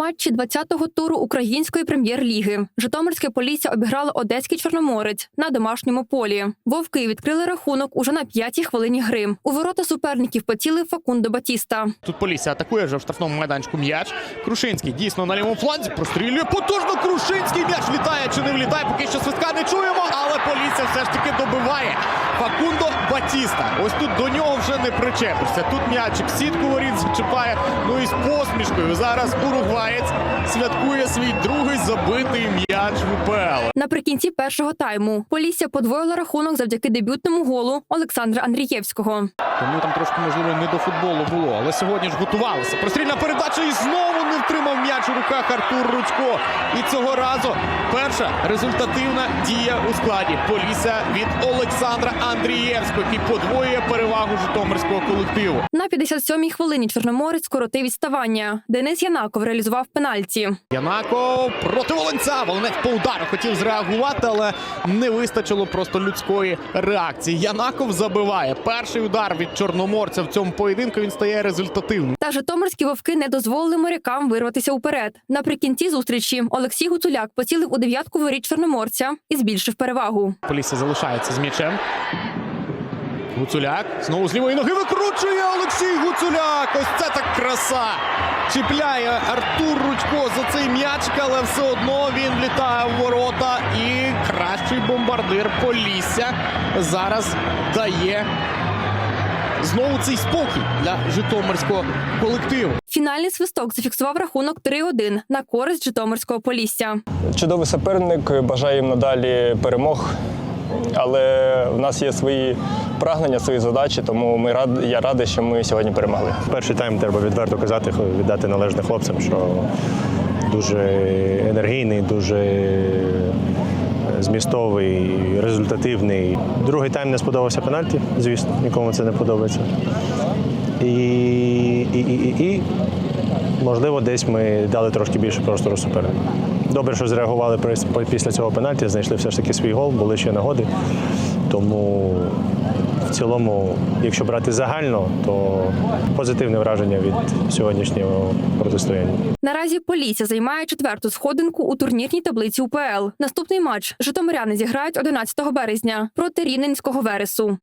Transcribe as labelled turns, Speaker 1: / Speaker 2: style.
Speaker 1: матчі 20-го туру української прем'єр-ліги Житомирське Полісся обіграло одеський чорноморець на домашньому полі. Вовки відкрили рахунок уже на п'ятій хвилині гри. У ворота суперників поцілив Факундо Батіста.
Speaker 2: Тут Полісся атакує вже в штрафному майданчику м'яч. Крушинський дійсно на лівому фланзі прострілює потужно. Крушинський м'яч влітає чи не влітає. Поки що свистка не чуємо, але Полісся все ж таки добиває. Факундо Батіста. Ось тут до нього вже не причепишся. Тут м'ячик сітку воріт зачіпає. Ну і з посмішкою зараз уругваєць святкує свій другий забитий м'яч в УПЛ.
Speaker 1: Наприкінці першого тайму Полісся подвоїла рахунок завдяки дебютному голу Олександра Андрієвського.
Speaker 2: Тому там трошки можливо не до футболу було, але сьогодні ж готувалися. Прострільна передача і знову не втримав м'яч у руках Артур Рудько. І цього разу перша результативна дія у складі Полісся від Олександра Андрієвського, який подвоює перевагу житомирського колективу.
Speaker 1: На 57-й хвилині Чорноморець скоротив відставання. Денис Янаков реалізував пенальті.
Speaker 2: Янаков проти Волонця. Волонець по удару хотів зреагувати, але не вистачило просто людської реакції. Янаков забиває. Перший удар від чорноморця в цьому поєдинку він стає результативним.
Speaker 1: Та житомирські вовки не дозволили морякам вирватися уперед. Наприкінці зустрічі Олексій Гуцуляк поцілив у дев'ятку воріт чорноморця і збільшив перевагу.
Speaker 2: Полісся залишається з м'ячем. Гуцуляк знову з лівої ноги викручує Олексій Гуцуляк. Ось це так краса. Чіпляє Артур Рудько за цей м'ячик, але все одно він влітає в ворота. І кращий бомбардир Полісся зараз дає знову цей спокій для житомирського колективу.
Speaker 1: Фінальний свисток зафіксував рахунок 3-1 на користь Житомирського Полісся.
Speaker 3: Чудовий суперник, бажаю їм надалі перемог. Але в нас є свої прагнення, свої задачі, тому ми рад, я радий, що ми сьогодні перемогли.
Speaker 4: Перший тайм треба відверто казати, віддати належне хлопцям, що дуже енергійний, дуже змістовий, результативний. Другий тайм не сподобався пенальті, звісно, нікому це не подобається. І, і, і, і, і можливо, десь ми дали трошки більше простору супернику. Добре, що зреагували після цього пенальті, знайшли все ж таки свій гол, були ще нагоди. Тому в цілому, якщо брати загально, то позитивне враження від сьогоднішнього протистояння.
Speaker 1: Наразі Полісся займає четверту сходинку у турнірній таблиці УПЛ. Наступний матч Житомиряни зіграють 11 березня проти Рівненського Вересу.